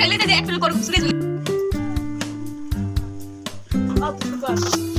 चले जाते एक्चुअल करो उसने अब सुबह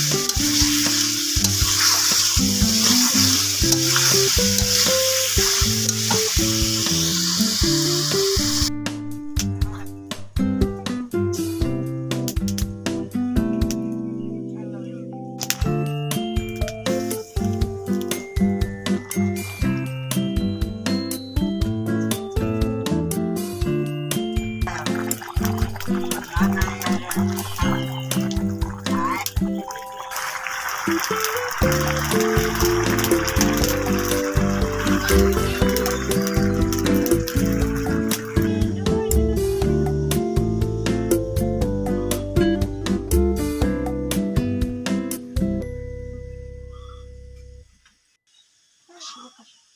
しようかしら。